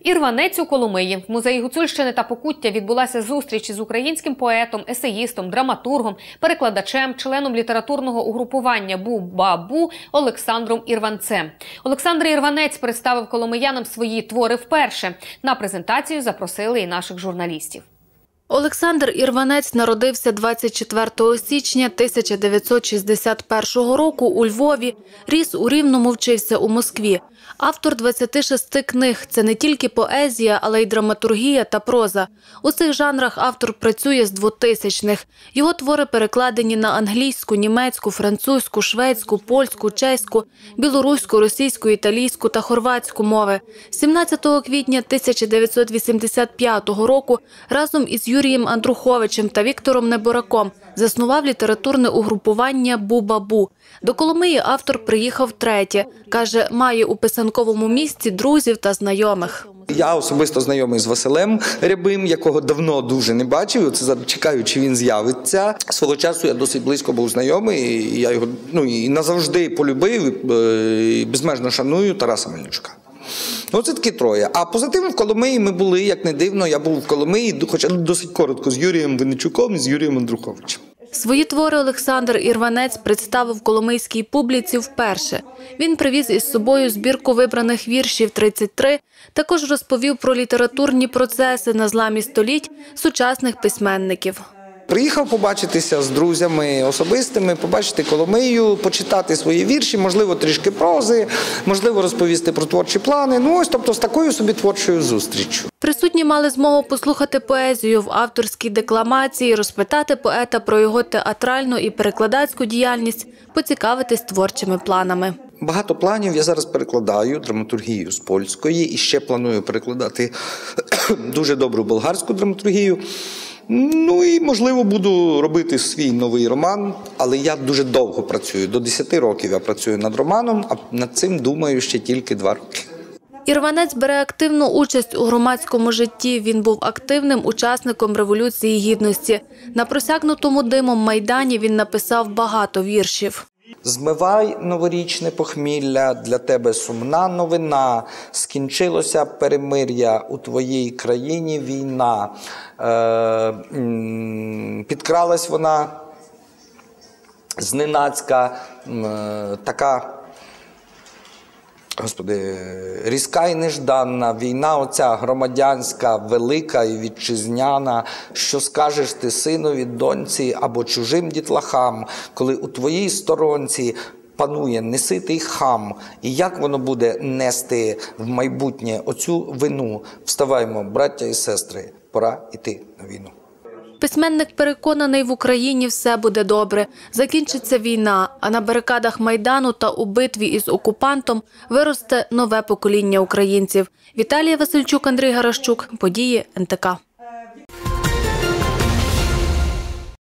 Ірванець у Коломиї в музеї Гуцульщини та Покуття відбулася зустріч із українським поетом, есеїстом, драматургом, перекладачем, членом літературного угрупування Бу-Бабу Олександром Ірванцем. Олександр Ірванець представив коломиянам свої твори вперше. На презентацію запросили і наших журналістів. Олександр Ірванець народився 24 січня 1961 року у Львові. Ріс у Рівному, вчився у Москві. Автор 26 книг – це не тільки поезія, але й драматургія та проза. У цих жанрах автор працює з 2000-х. Його твори перекладені на англійську, німецьку, французьку, шведську, польську, чеську, білоруську, російську, італійську та хорватську мови. 17 квітня 1985 року разом із Юрієм Андруховичем та Віктором Небораком заснував літературне угрупування «Бу-Бабу». До Коломиї автор приїхав третє. Каже, має у писанковому місці друзів та знайомих. Я особисто знайомий з Василем Рябим, якого давно дуже не бачив. Це чекаю, чи він з'явиться. Свого часу я досить близько був знайомий. і Я його ну і назавжди полюбив е, і безмежно шаную Тараса Мельничука. Ну, це такі троє. А позитивно в Коломиї ми були, як не дивно, я був в Коломиї, хоча досить коротко з Юрієм Винничуком і з Юрієм Андруховичем. Свої твори Олександр Ірванець представив коломийській публіці вперше. Він привіз із собою збірку вибраних віршів 33, також розповів про літературні процеси на зламі століть сучасних письменників. Приїхав побачитися з друзями особистими, побачити Коломию, почитати свої вірші, можливо, трішки прози, можливо, розповісти про творчі плани. Ну ось, тобто, з такою собі творчою зустріччю. Присутні мали змогу послухати поезію в авторській декламації, розпитати поета про його театральну і перекладацьку діяльність, поцікавитись творчими планами. Багато планів я зараз перекладаю драматургію з польської і ще планую перекладати дуже добру болгарську драматургію. Ну і можливо буду робити свій новий роман, але я дуже довго працюю. До 10 років я працюю над романом, а над цим думаю ще тільки два роки. Ірванець бере активну участь у громадському житті. Він був активним учасником Революції Гідності. На просякнутому димом майдані він написав багато віршів. Змивай новорічне похмілля, для тебе сумна новина. Скінчилося перемир'я у твоїй країні війна. Е, підкралась вона зненацька, е, така. Господи, різка і нежданна війна, оця громадянська, велика і вітчизняна. Що скажеш ти синові, доньці або чужим дітлахам, коли у твоїй сторонці панує неситий хам, і як воно буде нести в майбутнє оцю вину? Вставаймо, браття і сестри, пора йти на війну. Письменник переконаний, в Україні все буде добре. Закінчиться війна, а на барикадах Майдану та у битві із окупантом виросте нове покоління українців. Віталія Васильчук, Андрій Гарашчук. Події НТК.